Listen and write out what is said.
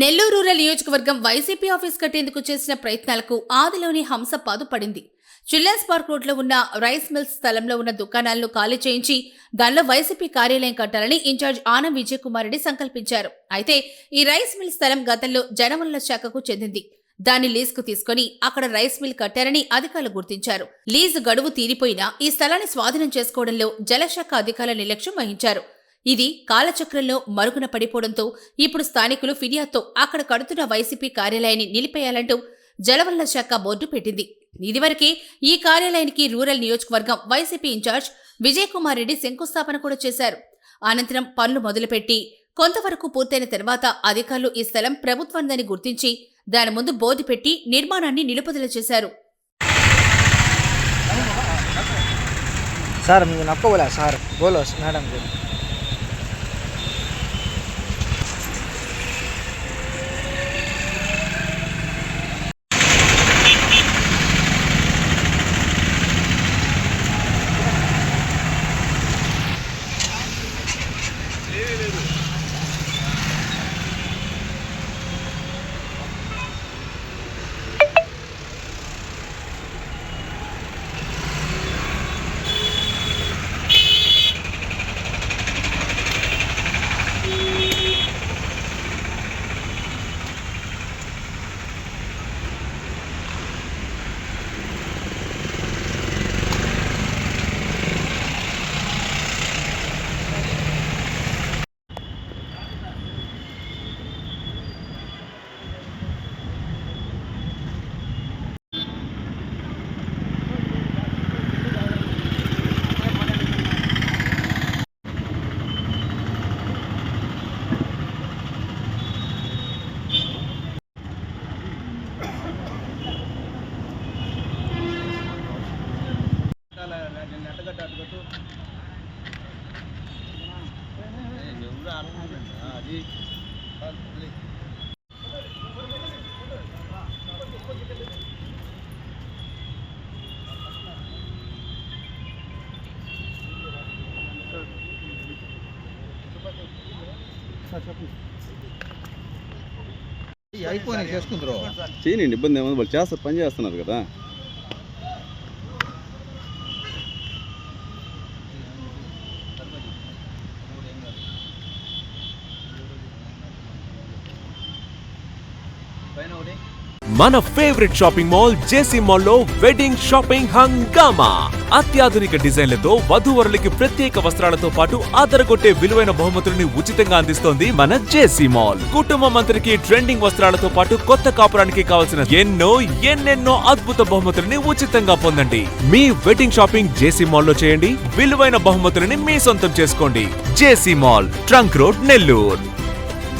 Nellore rural నియోజకవర్గం YCP office కట్టేందుకు చేసిన ప్రయత్నాలకు ఆదిలోని హంస పాదుపడింది. చిల్లాస్ పార్క్ రోడ్లో ఉన్న రైస్ మిల్స్ స్థలంలో ఉన్న దుకాణాలను ఖాళీ చేయించి దానిలో వైసీపీ కార్యాలయం కట్టాలని ఇన్ఛార్జ్ ఆనం విజయ్ కుమార్ రెడ్డి సంకల్పించారు. అయితే ఈ రైస్ మిల్ స్థలం గతంలో జనవనరుల శాఖకు చెందింది. దాన్ని లీజుకు తీసుకుని అక్కడ రైస్ మిల్ కట్టారని అధికారులు గుర్తించారు. లీజు గడువు తీరిపోయినా ఈ స్థలాన్ని స్వాధీనం చేసుకోవడంలో జలశాఖ అధికారుల నిర్లక్ష్యం వహించారు. ఇది కాలచక్రంలో మరుగున పడిపోవడంతో ఇప్పుడు స్థానికులు ఫిర్యాదుతో అక్కడ కడుతున్న వైసీపీ కార్యాలయాన్ని నిలిపేయాలంటూ జలవల్ల శాఖ బోర్డు పెట్టింది. ఇదివరకే ఈ కార్యాలయానికి రూరల్ నియోజకవర్గం వైసీపీ ఇన్ఛార్జ్ విజయ్ కుమార్ రెడ్డి శంకుస్థాపన కూడా చేశారు. అనంతరం పనులు మొదలుపెట్టి కొంతవరకు పూర్తయిన తర్వాత అధికారులు ఈ స్థలం ప్రభుత్వందని గుర్తించి దాని ముందు బోర్డు పెట్టి నిర్మాణాన్ని నిలుపుదల చేశారు. Sir sir? అడ్డగట్టు అడ్డగట్టు అది. అయిపోయి చేసుకుంటారు. చేయండి ఇబ్బంది ఏమో వాళ్ళు చేస్తారు పని చేస్తున్నారు కదా. మన ఫేవరెట్ షాపింగ్ మాల్ జేసీ మాల్లో వెడ్డింగ్ షాపింగ్ హంగామా. అత్యాధునిక డిజైన్లతో వధువరులకి ప్రత్యేక వస్త్రాలతో పాటు అదరగొట్టే విలువైన బహుమతులని ఉచితంగా అందిస్తోంది మన జేసీ మాల్ కుటుంబం అంతరికి ట్రెండింగ్ వస్త్రాలతో పాటు కొత్త కాపురానికి కావాల్సిన ఎన్నో ఎన్నెన్నో అద్భుత బహుమతులని ఉచితంగా పొందండి. మీ వెడ్డింగ్ షాపింగ్ జేసీ మాల్లో చేయండి. విలువైన బహుమతులని మీ సొంతం చేసుకోండి. JC mall trunk road Nellore